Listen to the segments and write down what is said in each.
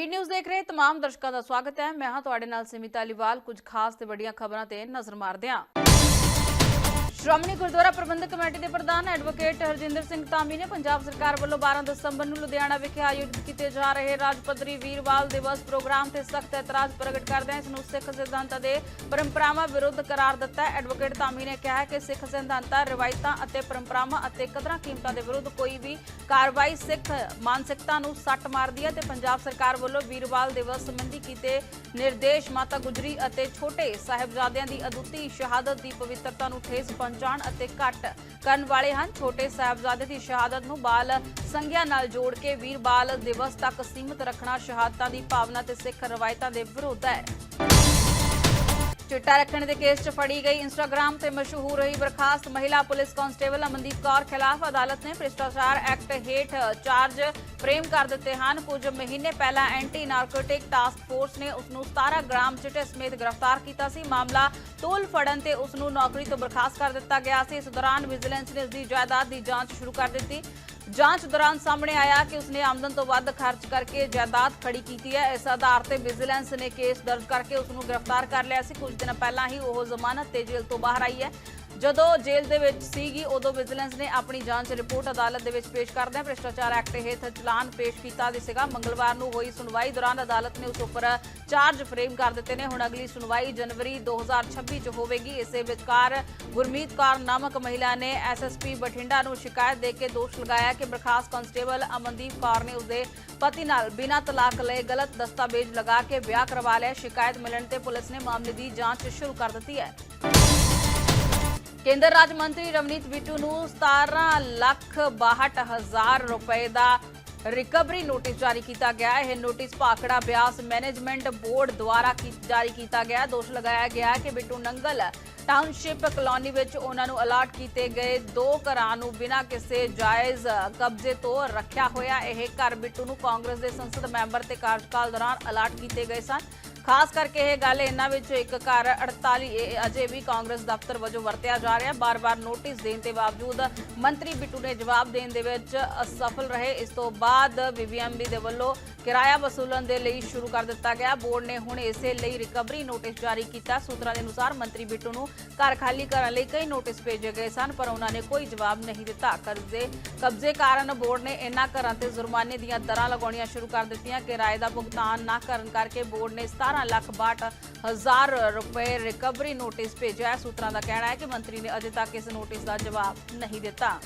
ਵੀ news ਦੇਖ ਰਹੇ ਤਮਾਮ ਦਰਸ਼ਕਾਂ ਦਾ ਸਵਾਗਤ ਹੈ। ਮੈਂ ਹਾਂ ਤੁਹਾਡੇ ਨਾਲ ਸਿਮਿਤਾ ਅਲੀਵਾਲ। ਕੁਝ ਖਾਸ ਤੇ ਵੱਡੀਆਂ ਖਬਰਾਂ ਤੇ ਨਜ਼ਰ ਮਾਰਦੇ ਹਾਂ। ਸ਼੍ਰੋਮਣੀ ਗੁਰਦੁਆਰਾ ਪ੍ਰਬੰਧਕ ਕਮੇਟੀ ਦੇ ਪ੍ਰਧਾਨ ਐਡਵੋਕੇਟ ਹਰਜਿੰਦਰ ਸਿੰਘ ਧਾਮੀ ਨੇ ਪੰਜਾਬ ਸਰਕਾਰ ਵੱਲੋਂ 12 ਦਸੰਬਰ ਨੂੰ ਲੁਧਿਆਣਾ ਵਿਖੇ ਆਯੋਜਿਤ ਕੀਤੇ ਜਾ ਰਹੇ ਰਾਜ ਪੱਧਰੀ ਵੀਰਵਾਲ ਦਿਵਸ ਪ੍ਰੋਗਰਾਮ ਤੇ ਸਖਤ ਇਤਰਾਜ਼ ਪ੍ਰਗਟ ਕਰਦਿਆਂ ਇਸ ਨੂੰ ਸਿੱਖ ਸਿਧਾਂਤਾਂ ਦੇ ਪਰੰਪਰਾਵਾਂ ਵਿਰੁੱਧ ਕਰਾਰ ਦਿੱਤਾ। ਹੈ ਐਡਵੋਕੇਟ ਧਾਮੀ ਨੇ ਕਿਹਾ ਕਿ ਸਿੱਖ ਸਿਧਾਂਤਾਂ, ਰਿਵਾਇਤਾਂ ਅਤੇ ਪਰੰਪਰਾਵਾਂ ਅਤੇ ਕਦਰਾਂ ਕੀਮਤਾਂ ਦੇ ਵਿਰੁੱਧ ਕੋਈ ਵੀ ਕਾਰਵਾਈ ਸਿੱਖ ਮਾਨਸਿਕਤਾ ਨੂੰ ਸੱਟ ਮਾਰਦੀ ਹੈ ਤੇ ਪੰਜਾਬ ਸਰਕਾਰ ਵੱਲੋਂ ਵੀਰਵਾਲ ਦਿਵਸ ਸੰਬੰਧੀ ਕੀਤੇ ਨਿਰਦੇਸ਼ ਮਾਤਾ ਗੁਜਰੀ ਅਤੇ ਛੋਟੇ ਸਾਹਿਬਜ਼ਾਦਿਆਂ ਦੀ ਅਦੁੱਤੀ ਸ਼ਹਾਦਤ ਦੀ ਪਵਿੱਤਰਤਾ ਨੂੰ ਠੇਸ ਪਹੁੰਚਾਉਣ ਅਤੇ ਘੱਟ ਕਰਨ ਵਾਲੇ ਹਨ। ਛੋਟੇ ਸਾਹਿਬਜ਼ਾਦੇ ਦੀ ਸ਼ਹਾਦਤ ਨੂੰ ਬਾਲ ਸੰਗਿਆ ਨਾਲ ਜੋੜ ਕੇ ਵੀਰ ਬਾਲ ਦਿਵਸ ਤੱਕ ਸੀਮਿਤ ਰੱਖਣਾ ਸ਼ਹਾਦਤਾਂ ਦੀ ਭਾਵਨਾ ਤੇ ਸਿੱਖ ਰਵਾਇਤਾਂ ਦੇ ਵਿਰੋਧ ਹੈ। ਚਿੱਟਾ ਰੱਖਣ ਦੇ ਕੇਸ 'ਚ ਫੜੀ ਗਈ ਇੰਸਟਾਗ੍ਰam ਤੇ ਮਸ਼ਹੂਰ ਰਹੀ ਬਰਖਾਸਤ ਮਹਿਲਾ ਪੁਲਿਸ ਕਾਂਸਟੇਬਲ ਅਮਨਦੀਪ ਕੌਰ ਖਿਲਾਫ ਅਦਾਲਤ ਨੇ ਭ੍ਰਿਸ਼ਟਾਚਾਰ ਐਕਟ ਹੇਠ ਚਾਰਜ ਫਰੇਮ ਕਰ ਦਿੱਤੇ ਹਨ। ਕੁਝ ਮਹੀਨੇ ਪਹਿਲਾਂ ਐਂਟੀ ਨਾਰਕੋਟਿਕ ਟਾਸਕ ਫੋਰਸ ਨੇ ਉਸ ਨੂੰ 17 ਗ੍ਰਾਮ ਚਿੱਟੇ ਸਮੇਤ ਗ੍ਰਿਫਤਾਰ ਕੀਤਾ ਸੀ। ਮਾਮਲਾ ਤੋਲ ਫੜਨ ਤੇ ਉਸ ਨੂੰ ਨੌਕਰੀ ਤੋਂ ਬਰਖਾਸਤ ਕਰ ਦਿੱਤਾ ਗਿਆ ਸੀ। ਇਸ ਦੌਰਾਨ ਵਿਜੀਲੈਂਸ ਨੇ ਉਸ ਦੀ ਜਾਇਦਾਦ ਦੀ ਜਾਂਚ ਸ਼ੁਰੂ ਕਰ ਦਿੱਤੀ। ਜਾਂਚ ਦੌਰਾਨ ਸਾਹਮਣੇ ਆਇਆ ਕਿ ਉਸਨੇ ਆਮਦਨ ਤੋਂ ਵੱਧ ਖਰਚ ਕਰਕੇ ਜਾਇਦਾਦ ਖੜੀ ਕੀਤੀ ਹੈ। ਇਸ ਆਧਾਰ ਤੇ ਵਿਜੀਲੈਂਸ ਨੇ ਕੇਸ ਦਰਜ ਕਰਕੇ ਉਸ ਨੂੰ ਗ੍ਰਿਫਤਾਰ ਕਰ ਲਿਆ ਸੀ। ਕੁਝ ਦਿਨ ਪਹਿਲਾਂ ਹੀ ਉਹ ਜ਼ਮਾਨਤ ਤੇ ਜੇਲ੍ਹ ਤੋਂ ਬਾਹਰ ਆਈ ਹੈ। ਜਦੋਂ ਜੇਲ੍ਹ ਦੇ ਵਿੱਚ ਸੀਗੀ, ਉਦੋਂ ਵਿਜੀਲੈਂਸ ਨੇ ਆਪਣੀ ਜਾਂਚ ਰਿਪੋਰਟ ਅਦਾਲਤ ਦੇ ਵਿੱਚ ਪੇਸ਼ ਕਰਦਿਆਂ ਭ੍ਰਿਸ਼ਟਾਚਾਰ ਐਕਟ ਹੇਠ ਚਲਾਨ ਪੇਸ਼ ਕੀਤਾ ਦੀ ਸੀਗਾ। ਮੰਗਲਵਾਰ ਨੂੰ ਹੋਈ ਸੁਣਵਾਈ ਦੌਰਾਨ ਅਦਾਲਤ ਨੇ ਉਸ ਉੱਪਰ ਚਾਰਜ ਫਰੇਮ ਕਰ ਦਿੱਤੇ ਨੇ। ਹੁਣ ਅਗਲੀ ਸੁਣਵਾਈ ਜਨਵਰੀ 2026 ਚ ਹੋਵੇਗੀ। ਇਸੇ ਵਿਚਕਾਰ ਗੁਰਮੀਤ ਕੌਰ ਨਾਮਕ ਮਹਿਲਾ ਨੇ ਐਸਐਸਪੀ ਬਠਿੰਡਾ ਨੂੰ ਸ਼ਿਕਾਇਤ ਦੇ ਕੇ ਦੋਸ਼ ਲਗਾਇਆ ਕਿ ਬਰਖਾਸਤ ਕਾਂਸਟੇਬਲ ਅਮਨਦੀਪ ਕੌਰ ਨੇ ਉਸਦੇ ਪਤੀ ਨਾਲ ਬਿਨਾਂ ਤਲਾਕ ਲਏ ਗਲਤ ਦਸਤਾਵੇਜ਼ ਲਗਾ ਕੇ ਵਿਆਹ ਕਰਵਾ ਲਿਆ। ਸ਼ਿਕਾਇਤ ਮਿਲਣ ਤੇ ਪੁਲਿਸ ਨੇ ਮਾਮਲੇ ਦੀ ਜਾਂਚ ਸ਼ੁਰੂ ਕਰ ਦਿੱਤੀ ਹੈ। ਕੇਂਦਰ ਰਾਜ ਮੰਤਰੀ ਰਵਨੀਤ ਬਿੱਟੂ ਨੂੰ 17 ਲੱਖ 62 ਹਜ਼ਾਰ ਰੁਪਏ ਦਾ ਰਿਕਵਰੀ ਨੋਟਿਸ ਜਾਰੀ ਕੀਤਾ ਗਿਆ। ਹੈ ਇਹ notice Bhakra Beas management board ਦੁਆਰਾ ਜਾਰੀ ਕੀਤਾ ਗਿਆ। ਦੋਸ਼ ਲਗਾਇਆ ਗਿਆ ਕਿ ਬਿੱਟੂ ਨੰਗਲ ਟਾਊਨਸ਼ਿਪ ਕਲੋਨੀ ਵਿੱਚ ਉਹਨਾਂ ਨੂੰ ਅਲਾਟ ਕੀਤੇ ਗਏ ਦੋ ਘਰਾਂ ਨੂੰ ਬਿਨਾਂ ਕਿਸੇ ਜਾਇਜ਼ ਕਬਜ਼ੇ ਤੋਂ ਰੱਖਿਆ ਹੋਇਆ। ਇਹ ਘਰ ਬਿੱਟੂ ਨੂੰ ਕਾਂਗਰਸ ਦੇ ਸੰਸਦ ਮੈਂਬਰ ਤੇ ਕਾਰਜਕਾਲ ਦੌਰਾਨ ਅਲਾਟ ਕੀਤੇ ਗਏ ਸਨ। ਖਾਸ ਕਰਕੇ ਇਹ ਗੱਲ ਇਹਨਾਂ ਵਿੱਚੋਂ ਇੱਕ ਘਰ 48 ਅਜੇ ਵੀ ਕਾਂਗਰਸ ਦਫ਼ਤਰ ਵਜੋਂ ਵਰਤਿਆ ਜਾ ਰਿਹਾ। ਬਾਰ-ਬਾਰ ਨੋਟਿਸ ਦੇਣ ਦੇ ਬਾਵਜੂਦ ਮੰਤਰੀ ਬਿੱਟੂ ਨੇ ਜਵਾਬ ਦੇਣ ਦੇ ਵਿੱਚ ਅਸਫਲ ਰਹੇ। ਇਸ ਤੋਂ ਬਾਅਦ ਬੀਬੀਐਮਬੀ ਦੇ ਵੱਲੋਂ ਕਿਰਾਇਆ ਵਸੂਲਣ ਦੇ ਲਈ ਸ਼ੁਰੂ ਕਰ ਦਿੱਤਾ ਗਿਆ। ਬੋਰਡ ਨੇ ਹੁਣ ਇਸੇ ਲਈ ਰਿਕਵਰੀ ਨੋਟਿਸ ਜਾਰੀ ਕੀਤਾ। ਸੂਤਰਾਂ ਦੇ ਅਨੁਸਾਰ ਮੰਤਰੀ ਬਿੱਟੂ ਨੂੰ ਘਰ ਖਾਲੀ ਕਰਨ ਲਈ ਕਈ ਨੋਟਿਸ ਭੇਜੇ ਗਏ ਸਨ, ਪਰ ਉਹਨਾਂ ਨੇ ਕੋਈ ਜਵਾਬ ਨਹੀਂ ਦਿੱਤਾ। ਕਰਜ਼ੇ, ਕਬਜ਼ੇ ਕਾਰਨ ਬੋਰਡ ਨੇ ਇਹਨਾਂ ਘਰਾਂ ਤੇ ਜੁਰਮਾਨੇ ਦੀਆਂ ਦਰਾਂ ਲਗਾਉਣੀਆਂ ਸ਼ੁਰੂ ਕਰ ਦਿੱਤੀਆਂ। ਕਿਰਾਏ ਦਾ ਭੁਗਤਾਨ ਨਾ ਕਰਨ ਕਰਕੇ ਬੋਰਡ ਨੇ 17 ਲੱਖ 62 ਹਜ਼ਾਰ ਰੁਪਏ ਰਿਕਵਰੀ ਨੋਟਿਸ ਭੇਜਿਆ ਸੂਤਰਾਂ ਦਾ ਕਹਿਣਾ ਹੈ ਕਿ ਮੰਤਰੀ ਨੇ ਅਜੇ ਤੱਕ ਇਸ ਨੋਟਿਸ ਦਾ ਜਵਾਬ ਨਹੀਂ ਦਿੱਤਾ।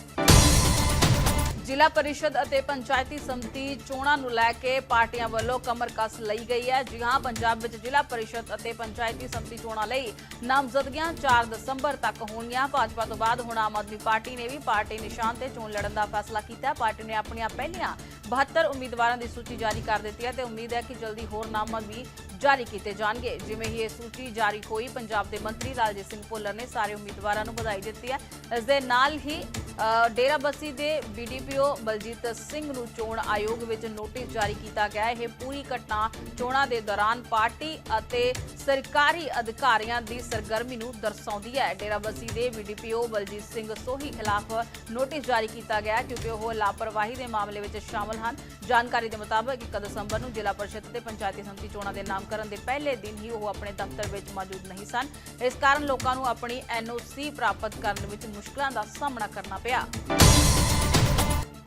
ਜ਼ਿਲ੍ਹਾ ਪਰਿਸ਼ਦ ਅਤੇ ਪੰਚਾਇਤੀ ਸਮਿਤੀ ਚੋਣਾਂ ਨੂੰ ਲੈ ਕੇ ਪਾਰਟੀਆਂ ਵੱਲੋਂ ਕਮਰ ਕੱਸ ਲਈ ਗਈ ਹੈ। ਜੀ ਹਾਂ, ਪੰਜਾਬ ਵਿੱਚ ਜ਼ਿਲ੍ਹਾ ਪਰਿਸ਼ਦ ਅਤੇ ਪੰਚਾਇਤੀ ਸਮਿਤੀ ਚੋਣਾਂ ਲਈ ਨਾਮਜ਼ਦਗੀਆਂ 4 ਦਸੰਬਰ ਤੱਕ ਹੋਣਗੀਆਂ। ਭਾਜਪਾ ਤੋਂ ਬਾਅਦ ਹੁਣ ਆਮ ਆਦਮੀ ਪਾਰਟੀ ਨੇ ਵੀ ਪਾਰਟੀ ਨਿਸ਼ਾਨ ਤੇ ਚੋਣ ਲੜਨ ਦਾ ਫੈਸਲਾ ਕੀਤਾ ਹੈ। ਪਾਰਟੀ ਨੇ ਆਪਣੀਆਂ ਪਹਿਲੀਆਂ 72 ਉਮੀਦਵਾਰਾਂ ਦੀ ਸੂਚੀ ਜਾਰੀ ਕਰ ਦਿੱਤੀ ਹੈ ਤੇ ਉਮੀਦ ਹੈ ਕਿ ਜਲਦੀ ਹੋਰ ਨਾਮਾਂ ਵੀ ਜਾਰੀ ਕੀਤੇ ਜਾਣਗੇ। ਜਿਵੇਂ ਹੀ ਇਹ ਸੂਚੀ ਜਾਰੀ ਹੋਈ, ਪੰਜਾਬ ਦੇ ਮੰਤਰੀ ਲਾਲਜੀਤ ਸਿੰਘ ਭੁੱਲਰ ਨੇ ਸਾਰੇ ਉਮੀਦਵਾਰਾਂ ਨੂੰ ਵਧਾਈ ਦਿੱਤੀ ਹੈ। ਇਸ ਦੇ ਨਾਲ ਹੀ ਅ, ਡੇਰਾਬੱਸੀ ਦੇ ਬੀਡੀਪੀਓ ਬਲਜੀਤ ਸਿੰਘ ਨੂੰ ਚੋਣ ਆਯੋਗ ਵਿੱਚ ਨੋਟਿਸ ਜਾਰੀ ਕੀਤਾ ਗਿਆ। ਹੈ ਇਹ ਪੂਰੀ ਘਟਨਾ ਚੋਣਾਂ ਦੇ ਦੌਰਾਨ ਪਾਰਟੀ ਅਤੇ ਸਰਕਾਰੀ ਅਧਿਕਾਰੀਆਂ ਦੀ ਸਰਗਰਮੀ ਨੂੰ ਦਰਸਾਉਂਦੀ ਹੈ। ਡੇਰਾਬੱਸੀ ਦੇ ਬੀਡੀਪੀਓ ਬਲਜੀਤ ਸਿੰਘ ਸੋਹੀ ਖਿਲਾਫ ਨੋਟਿਸ ਜਾਰੀ ਕੀਤਾ ਗਿਆ ਕਿਉਂਕਿ ਉਹ ਲਾਪਰਵਾਹੀ ਦੇ ਮਾਮਲੇ ਵਿੱਚ ਸ਼ਾਮਲ ਹਨ। ਜਾਣਕਾਰੀ ਦੇ ਮੁਤਾਬਕ 1 ਦਸੰਬਰ ਨੂੰ ਜ਼ਿਲ੍ਹਾ ਪਰਿਸ਼ਦ ਤੇ ਪੰਚਾਇਤੀ ਸਮਿਤੀ ਚੋਣਾਂ ਦੇ ਨਾਮਕਰਨ ਦੇ ਪਹਿਲੇ ਦਿਨ ਹੀ ਉਹ ਆਪਣੇ ਦਫ਼ਤਰ ਵਿੱਚ ਮੌਜੂਦ ਨਹੀਂ ਸਨ। ਇਸ ਕਾਰਨ ਲੋਕਾਂ ਨੂੰ ਆਪਣੀ ਐਨਓਸੀ ਪ੍ਰਾਪਤ ਕਰਨ ਵਿੱਚ ਮੁਸ਼ਕਲਾਂ ਦਾ ਸਾਹਮਣਾ ਕਰਨਾ 不要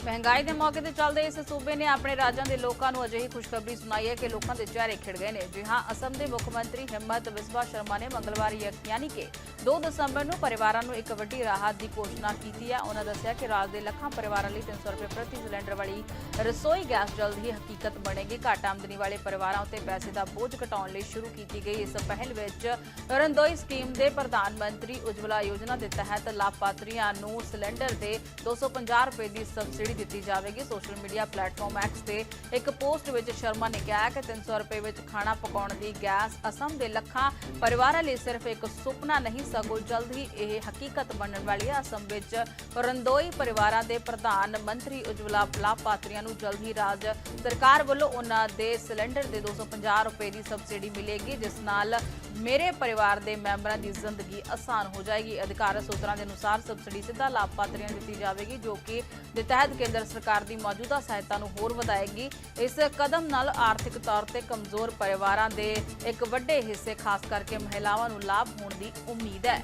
ਮਹਿੰਗਾਈ ਦੇ ਮੌਕੇ ਤੇ ਚੱਲਦੇ ਇਸ ਸੂਬੇ ਨੇ ਆਪਣੇ ਰਾਜਾਂ ਦੇ ਲੋਕਾਂ ਨੂੰ ਅਜਿਹੀ ਖੁਸ਼ਖਬਰੀ ਸੁਣਾਈ ਹੈ ਕਿ ਲੋਕਾਂ ਦੇ ਚਿਹਰੇ ਖਿੜ ਗਏ ਨੇ। ਜੀ ਹਾਂ, ਅਸਮ ਦੇ ਮੁੱਖ ਮੰਤਰੀ ਹਿੰਮਤ ਬਿਸਵਾ ਸ਼ਰਮਾ ਨੇ ਮੰਗਲਵਾਰ ਯਾਨੀ ਕਿ 2 ਦਸੰਬਰ ਨੂੰ ਪਰਿਵਾਰਾਂ ਨੂੰ ਇੱਕ ਵੱਡੀ ਰਾਹਤ ਦੀ ਘੋਸ਼ਣਾ ਕੀਤੀ ਹੈ। ਉਹਨਾਂ ਦੱਸਿਆ ਕਿ ਰਾਜ ਦੇ ਲੱਖਾਂ ਪਰਿਵਾਰਾਂ ਲਈ 300 ਰੁਪਏ ਪ੍ਰਤੀ ਸਿਲੰਡਰ ਵਾਲੀ ਰਸੋਈ ਗੈਸ ਜਲਦ ਹੀ ਹਕੀਕਤ ਬਣੇਗੀ। ਘੱਟ ਆਮਦਨੀ ਵਾਲੇ ਪਰਿਵਾਰਾਂ ਉੱਤੇ ਪੈਸੇ ਦਾ ਬੋਝ ਘਟਾਉਣ ਲਈ ਸ਼ੁਰੂ ਕੀਤੀ ਗਈ। ਇਸ ਪਹਿਲ ਵਿੱਚ ਰੰਦੋਈ ਸਕੀਮ ਦੇ ਪ੍ਰਧਾਨ ਮੰਤਰੀ ਉਜਵਲਾ ਯੋਜਨਾ ਦੇ ਤਹਿਤ ਲਾਭਪਾਤਰੀਆਂ ਨੂੰ ਸਿਲੰਡਰ ਦੇ 250 ਰੁਪਏ ਦੀ ਸਬਸਿਡੀ ਦਿੱਤੀ ਜਾਵੇਗੀ। ਸੋਸ਼ਲ ਮੀਡੀਆ ਪਲੇਟਫਾਰਮ ਐਕਸ ਤੇ ਇੱਕ ਪੋਸਟ ਵਿੱਚ ਸ਼ਰਮਾ ਨੇ ਕਿਹਾ ਕਿ 300 ਰੁਪਏ ਵਿੱਚ ਖਾਣਾ ਪਕਾਉਣ ਦੀ ਗੈਸ ਅਸਮ ਦੇ ਲੱਖਾਂ ਪਰਿਵਾਰਾਂ ਲਈ ਸਿਰਫ ਇੱਕ ਸੁਪਨਾ ਨਹੀਂ, ਸਗੋਂ ਜਲਦ ਹੀ ਇਹ ਹਕੀਕਤ ਬਣਨ ਵਾਲੀ ਹੈ। ਅਸਮ ਵਿੱਚ ਰੰਦੋਈ ਪਰਿਵਾਰਾਂ ਦੇ ਪ੍ਰਧਾਨ ਮੰਤਰੀ ਉਜਵਲਾ ਲਾਭਪਾਤਰੀਆਂ ਨੂੰ ਜਲਦ ਹੀ ਰਾਜ ਸਰਕਾਰ ਵੱਲੋਂ ਉਹਨਾਂ ਦੇ ਸਿਲੰਡਰ ਦੇ 250 ਰੁਪਏ ਦੀ ਸਬਸਿਡੀ ਮਿਲੇਗੀ, ਜਿਸ ਨਾਲ ਮੇਰੇ ਪਰਿਵਾਰ ਦੇ ਮੈਂਬਰਾਂ ਦੀ ਜ਼ਿੰਦਗੀ ਆਸਾਨ ਹੋ ਜਾਏਗੀ। ਅਧਿਕਾਰਤ ਸੂਤਰਾਂ ਦੇ ਅਨੁਸਾਰ ਸਬਸਿਡੀ ਸਿੱਧਾ ਲਾਭਪਾਤਰੀਆਂ ਨੂੰ ਦਿੱਤੀ ਜਾਵੇਗੀ, ਜੋ ਕਿ ਦੇ ਤਹਿਤ ਕੇਂਦਰ ਸਰਕਾਰ ਦੀ ਮੌਜੂਦਾ ਸਹਾਇਤਾ ਨੂੰ ਹੋਰ ਵਧਾਏਗੀ। ਇਸ ਕਦਮ ਨਾਲ ਆਰਥਿਕ ਤੌਰ ਤੇ ਕਮਜ਼ੋਰ ਪਰਿਵਾਰਾਂ ਦੇ ਇੱਕ ਵੱਡੇ ਹਿੱਸੇ, ਖਾਸ ਕਰਕੇ ਮਹਿਲਾਵਾਂ ਨੂੰ ਲਾਭ ਹੋਣ ਦੀ ਉਮੀਦ ਹੈ।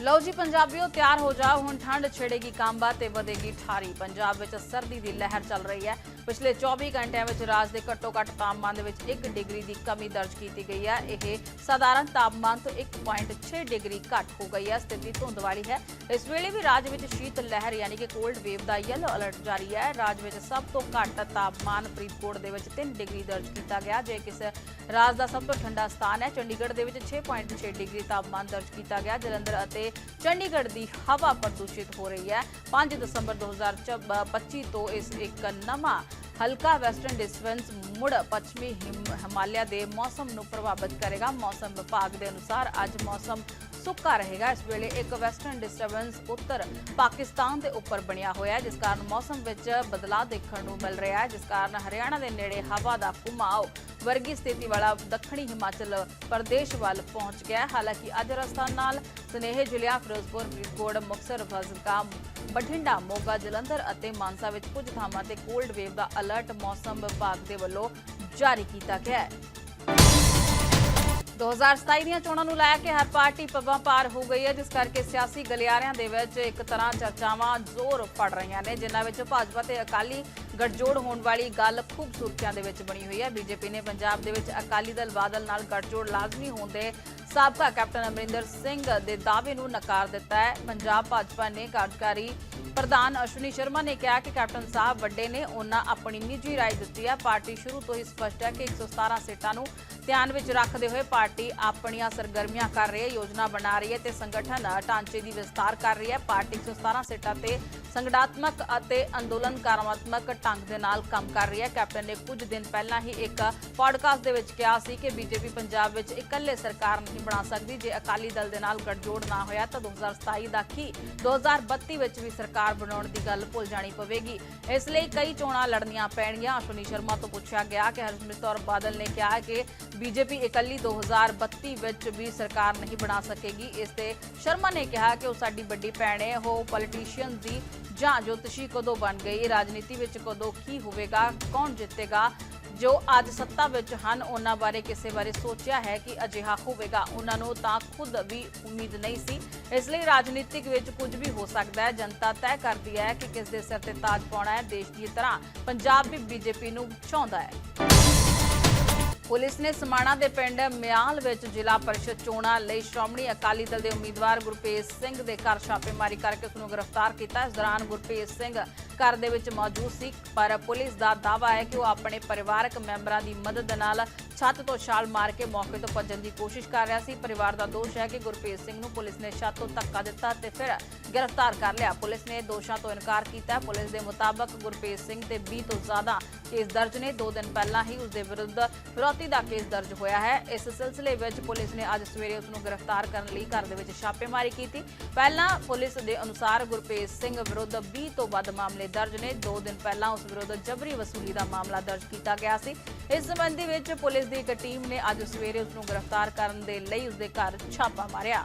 ਲਓ ਜੀ ਪੰਜਾਬੀਓ, ਤਿਆਰ ਹੋ ਜਾਓ। ਹੁਣ ਠੰਡ ਛੇੜੇਗੀ ਕਾਂਬਾ ਤੇ ਵਧੇਗੀ ਠਾਰੀ। ਪੰਜਾਬ ਵਿੱਚ ਸਰਦੀ ਦੀ ਲਹਿਰ ਚੱਲ ਰਹੀ ਹੈ। ਪਿਛਲੇ 24 ਘੰਟਿਆਂ ਵਿੱਚ ਰਾਜ ਦੇ ਘੱਟੋ-ਘੱਟ ਤਾਪਮਾਨ ਦੇ ਵਿੱਚ 1 ਡਿਗਰੀ ਦੀ ਕਮੀ ਦਰਜ ਕੀਤੀ ਗਈ ਹੈ। ਇਹ ਸਾਧਾਰਨ ਤਾਪਮਾਨ ਤੋਂ 1.6 ਡਿਗਰੀ ਘੱਟ ਹੋ ਗਈ ਹੈ। ਸਥਿਤੀ ਧੁੰਦ ਵਾਲੀ ਹੈ। ਇਸ ਵੇਲੇ ਵੀ ਰਾਜ ਵਿੱਚ ਸ਼ੀਤ ਲਹਿਰ ਯਾਨੀ ਕਿ ਕੋਲਡ ਵੇਵ ਦਾ ਯੈਲੋ ਅਲਰਟ ਜਾਰੀ ਹੈ। ਰਾਜ ਵਿੱਚ ਸਭ ਤੋਂ ਘੱਟ ਤਾਪਮਾਨ ਫਰੀਦਕੋਟ ਦੇ ਵਿੱਚ 3 ਡਿਗਰੀ ਦਰਜ ਕੀਤਾ ਗਿਆ। ਜੇ ਕਿਸ ਰਾਜ ਦਾ ਸਭ ਤੋਂ ਠੰਡਾ ਸਥਾਨ ਹੈ, ਚੰਡੀਗੜ੍ਹ ਦੇ ਵਿੱਚ 6.6 ਡਿਗਰੀ ਤਾਪਮਾਨ ਦਰਜ ਕੀਤਾ ਗਿਆ। ਜਲੰਧਰ ਅਤੇ ਚੰਡੀਗੜ੍ਹ ਦੀ ਹਵਾ ਪ੍ਰਦੂਸ਼ਿਤ ਹੋ ਰਹੀ ਹੈ। 5 ਦਸੰਬਰ 2025 ਤੋਂ ਇਸ ਇੱਕ ਨਵਾਂ ਹਲਕਾ ਵੈਸਟਰਨ ਡਿਸਟਰਬੈਂਸ ਮੁੜ ਪੱਛਮੀ ਹਿਮ- ਹਿਮਾਲਿਆ ਦੇ ਮੌਸਮ ਨੂੰ ਪ੍ਰਭਾਵਿਤ ਕਰੇਗਾ। ਮੌਸਮ ਵਿਭਾਗ ਦੇ ਅਨੁਸਾਰ ਅੱਜ ਮੌਸਮ ਸੁੱਕਾ ਰਹੇਗਾ। ਇਸ ਵੇਲੇ ਇੱਕ ਵੈਸਟਰਨ ਡਿਸਟਰਬੈਂਸ ਉੱਤਰ ਪਾਕਿਸਤਾਨ ਦੇ ਉੱਪਰ ਬਣਿਆ ਹੋਇਆ ਹੈ, ਜਿਸ ਕਾਰਨ ਮੌਸਮ ਵਿੱਚ ਬਦਲਾਅ ਦੇਖਣ ਨੂੰ ਮਿਲ ਰਿਹਾ ਹੈ, ਜਿਸ ਕਾਰਨ ਹਰਿਆਣਾ ਦੇ ਨੇੜੇ ਹਵਾ ਦਾ ਘੁਮਾਓ ਵਰਗੀ ਸਥਿਤੀ ਵਾਲਾ ਦੱਖਣੀ ਹਿਮਾਚਲ ਪ੍ਰਦੇਸ਼ ਵੱਲ ਪਹੁੰਚ ਗਿਆ ਹਾਲਾਂਕਿ ਅੱਜ ਰਾਜਸਥਾਨ ਨਾਲ ਸਨੇਹ ਜ਼ਿਲ੍ਹਿਆਂ ਫਿਰੋਜ਼ਪੁਰ ਫਰੀਦਕੋਟ, ਮੁਕਤਸਰ ਫਾਜ਼ਿਲਕਾ ਬਠਿੰਡਾ, ਮੋਗਾ, ਜਲੰਧਰ ਅਤੇ ਮਾਨਸਾ ਵਿੱਚ ਕੁਝ ਥਾਵਾਂ ਤੇ ਕੋਲਡ ਵੇਵ ਦਾ ਅਲਰਟ ਮੌਸਮ ਵਿਭਾਗ ਦੇ ਵੱਲੋਂ ਜਾਰੀ ਕੀਤਾ ਗਿਆ ਹੈ। 2027 ਦੀਆਂ ਚੋਣਾਂ ਨੂੰ ਲੈ ਕੇ ਹਰ ਪਾਰਟੀ ਪੱਬਾਂ ਪਾਰ ਹੋ ਗਈ ਹੈ, ਜਿਸ ਕਰਕੇ ਸਿਆਸੀ ਗਲਿਆਰਿਆਂ ਦੇ ਵਿੱਚ ਇੱਕ ਤਰ੍ਹਾਂ ਚਰਚਾਵਾਂ ਜ਼ੋਰ ਫੜ ਰਹੀਆਂ ਨੇ, ਜਿਨ੍ਹਾਂ ਵਿੱਚ ਭਾਜਪਾ ਤੇ ਅਕਾਲੀ ਗੱਠਜੋੜ ਹੋਣ ਵਾਲੀ ਗੱਲ ਖੂਬ ਸੁਰਖੀਆਂ ਦੇ ਵਿੱਚ ਬਣੀ ਹੋਈ ਹੈ। ਬੀਜੇਪੀ ਨੇ ਪੰਜਾਬ ਦੇ ਵਿੱਚ ਅਕਾਲੀ ਦਲ ਬਾਦਲ ਨਾਲ ਗੱਠਜੋੜ ਲਾਜ਼ਮੀ ਹੋਣ ਦੇ ਸਾਬਕਾ ਕੈਪਟਨ ਅਮਰਿੰਦਰ ਸਿੰਘ ਦੇ ਦਾਅਵੇ ਨੂੰ ਨਕਾਰ ਦਿੱਤਾ ਹੈ। ਪੰਜਾਬ ਭਾਜਪਾ ਨੇ ਕਾਰਜਕਾਰੀ ਪ੍ਰਧਾਨ ਅਸ਼ਵਨੀ ਸ਼ਰਮਾ ਨੇ ਕਿਹਾ ਕਿ ਕੈਪਟਨ ਸਾਹਿਬ ਵੱਡੇ ਨੇ, ਉਹਨਾਂ ਆਪਣੀ ਨਿੱਜੀ ਰਾਏ ਦਿੱਤੀ ਹੈ। ਪਾਰਟੀ ਸ਼ੁਰੂ ਤੋਂ ਹੀ ਸਪਸ਼ਟ ਹੈ ਕਿ 117 ਸੀਟਾਂ ਨੂੰ ਧਿਆਨ ਵਿੱਚ ਰੱਖਦੇ ਹੋਏ ਪਾਰਟੀ ਆਪਣੀਆਂ ਸਰਗਰਮੀਆਂ ਕਰ ਰਹੀ ਹੈ, ਯੋਜਨਾ ਬਣਾ ਰਹੀ ਹੈ ਤੇ ਸੰਗਠਨ ਢਾਂਚੇ ਦੀ ਵਿਸਤਾਰ ਕਰ ਰਹੀ ਹੈ। ਪਾਰਟੀ 117 ਸੀਟਾਂ ਤੇ ਸੰਗਠਨਾਤਮਕ ਅਤੇ ਅੰਦੋਲਨਕਾਰਾਤਮਕ ਢੰਗ ਦੇ ਨਾਲ ਕੰਮ ਕਰ ਰਹੀ ਹੈ। ਕੈਪਟਨ ਨੇ ਕੁਝ ਦਿਨ ਪਹਿਲਾਂ ਹੀ ਇੱਕ ਪੋਡਕਾਸਟ ਦੇ ਵਿੱਚ ਕਿਹਾ ਸੀ ਕਿ ਬੀਜੇਪੀ ਪੰਜਾਬ ਵਿੱਚ ਇਕੱਲੇ ਸਰਕਾਰ ਨਹੀਂ ਬਣਾ ਸਕਦੀ। ਜੇ ਅਕਾਲੀ ਦਲ ਦੇ ਨਾਲ ਗੱਠਜੋੜ ਨਾ ਹੋਇਆ ਤਾਂ 2027 ਦਾ ਕੀ 2032 ਵਿੱਚ ਵੀ ਸਰਕਾਰ ਬਣਾਉਣ ਦੀ ਗੱਲ ਭੁੱਲ ਜਾਣੀ ਪਵੇਗੀ। ਇਸ ਲਈ ਕਈ ਚੋਣਾਂ ਲੜਨੀਆਂ ਪੈਣਗੀਆਂ। ਅਸ਼ਵਨੀ ਸ਼ਰਮਾ ਤੋਂ ਪੁੱਛਿਆ ਗਿਆ ਕਿ ਹਰਸਿਮਰਤ ਕੌਰ ਬਾਦਲ ਨੇ ਕਿਹਾ ਕਿ ਬੀਜੇਪੀ ਇਕੱਲੀ 2032 ਵਿੱਚ ਵੀ ਸਰਕਾਰ ਨਹੀਂ ਬਣਾ ਸਕੇਗੀ। ਇਸ ਤੇ ਸ਼ਰਮਾ ਨੇ ਕਿਹਾ ਕਿ ਉਹ ਸਾਡੀ ਵੱਡੀ ਭੈਣ ਹੈ। ਉਹ ਪੋਲੀਟੀਸ਼ੀਅਨ ਦੀ ਜਾਂ ਜੋਤਸ਼ੀ ਕਦੋਂ ਬਣ ਗਈ? ਰਾਜਨੀਤੀ ਵਿੱਚ ਕਦੋਂ ਕੀ ਹੋਵੇਗਾ? ਕੌਣ ਜਿੱਤੇਗਾ? ਜੋ ਅੱਜ ਸੱਤਾ ਵਿੱਚ ਹਨ, ਉਹਨਾਂ ਬਾਰੇ ਕਿਸੇ ਬਾਰੇ ਸੋਚਿਆ ਹੈ ਕਿ ਅਜਿਹਾ ਹੋਵੇਗਾ? ਉਹਨਾਂ ਨੂੰ ਤਾਂ ਖੁਦ ਵੀ ਉਮੀਦ ਨਹੀਂ ਸੀ। ਇਸ ਲਈ ਰਾਜਨੀਤਿਕ ਵਿੱਚ ਕੁਝ ਵੀ ਹੋ ਸਕਦਾ ਹੈ। ਜਨਤਾ ਤੈਅ ਕਰਦੀ ਹੈ ਕਿ ਕਿਸ ਦੇ ਸਿਰ ਤੇ ਤਾਜ ਪਾਉਣਾ ਹੈ, ਦੇਸ਼ ਦੀ ਤਰ੍ਹਾਂ ਪੰਜਾਬ ਵੀ ਬੀਜੇਪੀ ਨੂੰ ਚਾਹੁੰਦਾ ਹੈ। ਪੁਲਿਸ ਨੇ ਸਮਾਣਾ ਦੇ ਪਿੰਡ ਮਿਆਲ ਵਿੱਚ ਜ਼ਿਲ੍ਹਾ ਪਰਿਸ਼ਦ ਚੋਣਾਂ ਲਈ ਸ਼੍ਰੋਮਣੀ ਅਕਾਲੀ ਦਲ ਦੇ ਉਮੀਦਵਾਰ ਗੁਰਪ੍ਰੀਤ ਸਿੰਘ ਦੇ ਘਰ ਛਾਪੇਮਾਰੀ ਕਰਕੇ ਉਸ ਨੂੰ ਗ੍ਰਿਫਤਾਰ ਕੀਤਾ। ਇਸ ਦੌਰਾਨ ਗੁਰਪ੍ਰੀਤ ਸਿੰਘ ਘਰ ਦੇ ਵਿੱਚ ਮੌਜੂਦ ਸੀ, ਪਰ ਪੁਲਿਸ ਦਾ ਦਾਅਵਾ ਹੈ ਕਿ ਉਹ ਆਪਣੇ ਪਰਿਵਾਰਕ ਮੈਂਬਰਾਂ ਦੀ ਮਦਦ ਨਾਲ ਛੱਤ ਤੋਂ ਛਾਲ ਮਾਰ ਕੇ ਮੌਕੇ ਤੋਂ ਭੱਜਣ ਦੀ ਕੋਸ਼ਿਸ਼ ਕਰ ਰਿਹਾ ਸੀ। ਪਰਿਵਾਰ ਦਾ ਦੋਸ਼ ਹੈ ਕਿ ਗੁਰਪ੍ਰੀਤ ਸਿੰਘ ਨੂੰ ਪੁਲਿਸ ਨੇ ਛੱਤ ਤੋਂ ਧੱਕਾ ਦਿੱਤਾ ਤੇ ਫਿਰ ਗ੍ਰਿਫਤਾਰ ਕਰ ਲਿਆ। ਪੁਲਿਸ ਨੇ ਦੋਸ਼ਾਂ ਤੋਂ ਇਨਕਾਰ ਕੀਤਾ। ਪੁਲਿਸ ਦੇ ਮੁਤਾਬਕ ਗੁਰਪ੍ਰੀਤ ਸਿੰਘ ਤੇ 20 ਤੋਂ ਜ਼ਿਆਦਾ ਕੇਸ ਦਰਜ ਨੇ। 2 ਦਿਨ ਪਹਿਲਾਂ ਹੀ ਉਸ ਦੇ ਵਿਰੁੱਧ ਫਿਰੌਤੀ ਦਾ ਕੇਸ ਦਰਜ ਹੋਇਆ ਹੈ। ਇਸ ਸਿਲਸਿਲੇ ਵਿੱਚ ਪੁਲਿਸ ਨੇ ਅੱਜ ਸਵੇਰੇ ਉਸ ਨੂੰ ਗ੍ਰਿਫਤਾਰ ਕਰਨ ਲਈ ਘਰ ਦੇ ਵਿੱਚ ਛਾਪੇਮਾਰੀ ਕੀਤੀ। ਪਹਿਲਾਂ ਪੁਲਿਸ ਦੇ ਅਨੁਸਾਰ ਗੁਰਪ੍ਰੀਤ ਸਿੰਘ ਵਿਰੁੱਧ 20 ਤੋਂ ਵੱਧ ਮਾਮਲੇ ਦਰਜ ਨੇ। 2 ਦਿਨ ਪਹਿਲਾਂ ਉਸ ਵਿਰੁੱਧ ਜਬਰੀ ਵਸੂਲੀ ਦਾ ਮਾਮਲਾ ਦਰਜ ਕੀਤਾ ਗਿਆ ਸੀ। ਇਸ ਸਬੰਧੀ ਵਿੱਚ ਪੁਲਿਸ ਦੀ ਇੱਕ ਟੀਮ ਨੇ ਅੱਜ ਸਵੇਰੇ ਉਸ ਨੂੰ ਗ੍ਰਿਫਤਾਰ ਕਰਨ ਦੇ ਲਈ ਉਸ ਦੇ ਘਰ ਛਾਪਾ ਮਾਰਿਆ।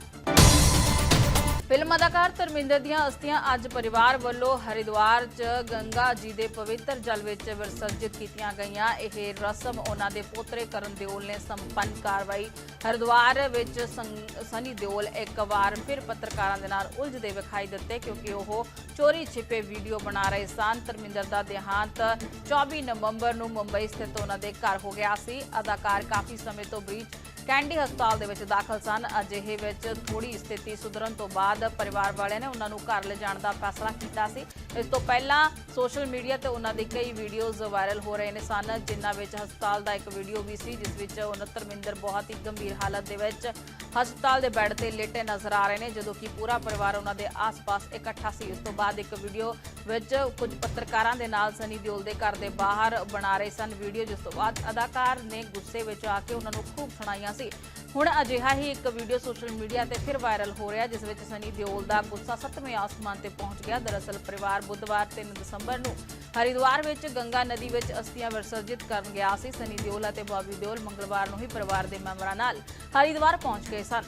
ਫਿਲਮ ਅਦਾਕਾਰ ਧਰਮਿੰਦਰ ਦੀਆਂ ਅਸਥੀਆਂ ਅੱਜ ਪਰਿਵਾਰ ਵੱਲੋਂ ਹਰਿਦੁਆਰ 'ਚ ਗੰਗਾ ਜੀ ਦੇ ਪਵਿੱਤਰ ਜਲ ਵਿੱਚ ਵਿਸਰਜਿਤ ਕੀਤੀਆਂ ਗਈਆਂ। ਇਹ ਰਸਮ ਉਹਨਾਂ ਦੇ ਪੋਤਰੇ ਕਰਨ ਦਿਓਲ ਨੇ ਸੰਪੰਨ ਕਾਰਵਾਈ। ਹਰਿਦੁਆਰ ਵਿੱਚ ਸੰਗ- ਸਨੀ ਦਿਓਲ ਇੱਕ ਵਾਰ ਫਿਰ ਪੱਤਰਕਾਰਾਂ ਦੇ ਨਾਲ ਉਲਝਦੇ ਵਿਖਾਈ ਦਿੱਤੇ ਕਿਉਂਕਿ ਉਹ ਚੋਰੀ ਛਿਪੇ ਵੀਡੀਓ ਬਣਾ ਰਹੇ ਸਨ। ਧਰਮਿੰਦਰ ਦਾ ਦੇਹਾਂਤ 24 ਨਵੰਬਰ ਨੂੰ ਮੁੰਬਈ ਸਥਿਤ ਉਹਨਾਂ ਦੇ ਘਰ ਹੋ ਗਿਆ ਸੀ। ਅਦਾਕਾਰ ਕਾਫੀ ਸਮੇਂ ਤੋਂ ਬ੍ਰੀਚ ਕੈਂਡੀ ਹਸਪਤਾਲ ਦੇ ਵਿੱਚ ਦਾਖਲ ਸਨ। ਅਜਿਹੇ ਵਿੱਚ ਥੋੜੀ ਸਥਿਤੀ ਸੁਧਰਨ ਤੋਂ ਬਾਅਦ ਪਰਿਵਾਰ ਵਾਲਿਆਂ ਨੇ ਉਹਨਾਂ ਨੂੰ ਘਰ ਲਿਜਾਣ ਦਾ ਫੈਸਲਾ ਕੀਤਾ ਸੀ। ਇਸ ਤੋਂ ਪਹਿਲਾਂ ਸੋਸ਼ਲ ਮੀਡੀਆ ਤੇ ਉਹਨਾਂ ਦੀ ਕਈ ਵੀਡੀਓਜ਼ ਵਾਇਰਲ ਹੋ ਰਹੇ ਨੇ ਸਨ, ਜਿਨ੍ਹਾਂ ਵਿੱਚ ਹਸਪਤਾਲ ਦਾ ਇੱਕ ਵੀਡੀਓ ਵੀ ਸੀ, ਜਿਸ ਵਿੱਚ ਉਹਨਾਂ ਧਰਮਿੰਦਰ ਬਹੁਤ ਹੀ ਗੰਭੀਰ ਹਾਲਤ ਦੇ ਵਿੱਚ ਹਸਪਤਾਲ ਦੇ ਬੈੱਡ ਤੇ ਲੇਟੇ ਨਜ਼ਰ ਆ ਰਹੇ ਨੇ, ਜਦੋਂ ਕਿ ਪੂਰਾ ਪਰਿਵਾਰ ਉਹਨਾਂ ਦੇ ਆਸ-ਪਾਸ ਇਕੱਠਾ ਸੀ। ਇਸ ਤੋਂ ਬਾਅਦ ਇੱਕ ਵੀਡੀਓ ਵਿੱਚ ਕੁਝ ਪੱਤਰਕਾਰਾਂ ਦੇ ਨਾਲ ਸਨੀ ਦਿਓਲ ਦੇ ਘਰ ਦੇ ਬਾਹਰ ਬਣਾ ਰਹੇ ਸਨ ਵੀਡੀਓ, ਜਿਸ ਤੋਂ ਬਾਅਦ ਅਦਾਕਾਰ ਨੇ ਗੁੱਸੇ ਵਿੱਚ ਆ ਕੇ ਉਹਨਾਂ ਨੂੰ ਖੂਬ ਸੁਣਾਈਆਂ ਸੀ। ਹੁਣ ਅਜਿਹਾ ਹੀ ਇੱਕ ਵੀਡੀਓ ਸੋਸ਼ਲ ਮੀਡੀਆ ਤੇ ਫਿਰ ਵਾਇਰਲ ਹੋ ਰਿਹਾ, ਜਿਸ ਵਿੱਚ ਸਨੀ ਦਿਓਲ ਦਾ ਗੁੱਸਾ ਸੱਤਵੇਂ ਆਸਮਾਨ ਤੇ ਪਹੁੰਚ ਗਿਆ। ਦਰਅਸਲ ਪਰਿਵਾਰ ਬੁੱਧਵਾਰ 3 ਦਸੰਬਰ ਨੂੰ ਹਰਿਦੁਆਰ ਵਿੱਚ ਗੰਗਾ ਨਦੀ ਵਿੱਚ ਅਸਥੀਆਂ ਵਿਸਰਜਿਤ ਕਰਨ ਗਿਆ ਸੀ। ਸਨੀ ਦਿਓਲ ਅਤੇ ਬੌਬੀ ਦਿਓਲ ਮੰਗਲਵਾਰ ਨੂੰ ਹੀ ਪਰਿਵਾਰ ਦੇ ਮੈਂਬਰਾਂ ਨਾਲ ਹਰਿਦੁਆਰ ਪਹੁੰਚ ਗਏ ਸਨ।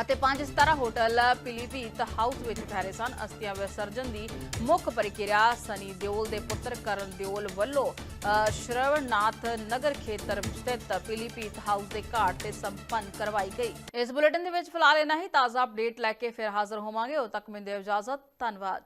ਅਤੇ ਪੰਜ ਸਿਤਾਰਾ ਹੋਟਲ ਪਿਲੀਭੀਤ ਹਾਊਸ ਵਿੱਚ ਠਹਿਰੇ ਸਨ। ਅਸਥੀਆਂ ਵਿਸਰਜਨ ਦੀ ਮੁੱਖ ਪ੍ਰਕਿਰਿਆ ਸਨੀ ਦਿਓਲ ਦੇ ਪੁੱਤਰ ਕਰਨ ਦਿਓਲ ਵੱਲੋਂ ਸ਼ਰਵਣਨਾਥ ਨਗਰ ਖੇਤਰ ਸਥਿਤ ਪਿਲੀਭੀਤ ਹਾਊਸ ਦੇ ਘਾਟ ਤੇ ਸੰਪੰਨ ਕਰਵਾਈ ਗਈ। ਇਸ ਬੁਲੇਟਿਨ ਦੇ ਵਿੱਚ ਫਿਲਹਾਲ ਇਹਨਾਂ ਹੀ। ਤਾਜ਼ਾ ਅਪਡੇਟ ਲੈ ਕੇ ਫਿਰ ਹਾਜ਼ਰ ਹੋਵਾਂਗੇ। ਉਦੋਂ ਤੱਕ ਮੈਨੂੰ ਦਿਓ ਇਜਾਜ਼ਤ। ਧੰਨਵਾਦ।